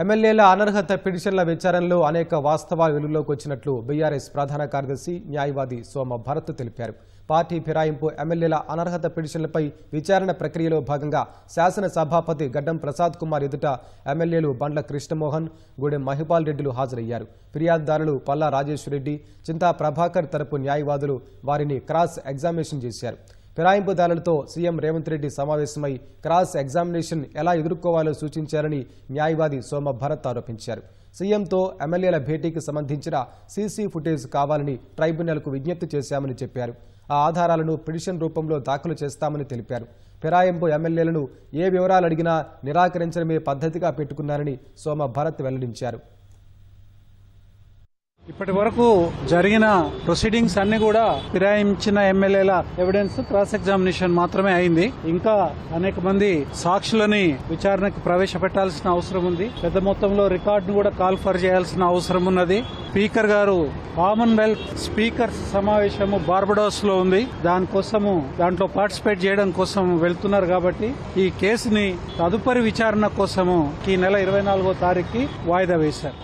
ఎమ్మెల్యేల అనర్హత పిటిషన్ల విచారణలో అనేక వాస్తవాలు వెలుగులోకి వచ్చినట్లు బీఆర్ఎస్ ప్రధాన కార్యదర్శి న్యాయవాది సోమ భరత్ తెలిపారు. పార్టీ ఫిరాయింపు ఎమ్మెల్యేల అనర్హత పిటిషన్లపై విచారణ ప్రక్రియలో భాగంగా శాసన సభాపతి గడ్డం ప్రసాద్ కుమార్ ఎదుట ఎమ్మెల్యేలు బండ్ల కృష్ణమోహన్ గూడెం మహిపాల్ రెడ్డిలు హాజరయ్యారు. ఫిర్యాదుదారులు పల్లా రాజేశ్వరరెడ్డి చింతా ప్రభాకర్ తరపు న్యాయవాదులు వారిని క్రాస్ ఎగ్జామినేషన్ చేశారు. ఫిరాయింపుదారులతో సీఎం రేవంత్ రెడ్డి సమావేశమై క్రాస్ ఎగ్జామినేషన్ ఎలా ఎదుర్కోవాలో సూచించారని న్యాయవాది సోమ భరత్ ఆరోపించారు. సీఎంతో ఎమ్మెల్యేల భేటీకి సంబంధించిన సీసీ ఫుటేజ్ కావాలని ట్రైబ్యునల్కు విజ్ఞప్తి చేశామని చెప్పారు. ఆ ఆధారాలను పిటిషన్ రూపంలో దాఖలు చేస్తామని తెలిపారు. ఫిరాయింపు ఎమ్మెల్యేలను ఏ వివరాలు అడిగినా నిరాకరించడమే పద్ధతిగా పెట్టుకున్నారని సోమ భరత్ వెల్లడించారు. ఇప్పటి వరకు జరిగిన ప్రొసీడింగ్స్ అన్ని కూడా ఫిరాయించిన ఎమ్మెల్యేల ఎవిడెన్స్ క్రాస్ ఎగ్జామినేషన్ మాత్రమే అయింది. ఇంకా అనేక మంది సాక్షులని విచారణకు ప్రవేశపెట్టాల్సిన అవసరం ఉంది. పెద్ద మొత్తంలో రికార్డును కూడా కాల్ఫర్ చేయాల్సిన అవసరం ఉన్నది. స్పీకర్ గారు కామన్వెల్త్ స్పీకర్స్ సమావేశము బార్బడోస్లో ఉంది. దానికోసము దాంట్లో పార్టిసిపేట్ చేయడం కోసం వెళ్తున్నారు కాబట్టి ఈ కేసుని తదుపరి విచారణ కోసము ఈ నెల ఇరవై నాలుగో తారీఖుకి వాయిదా వేశారు.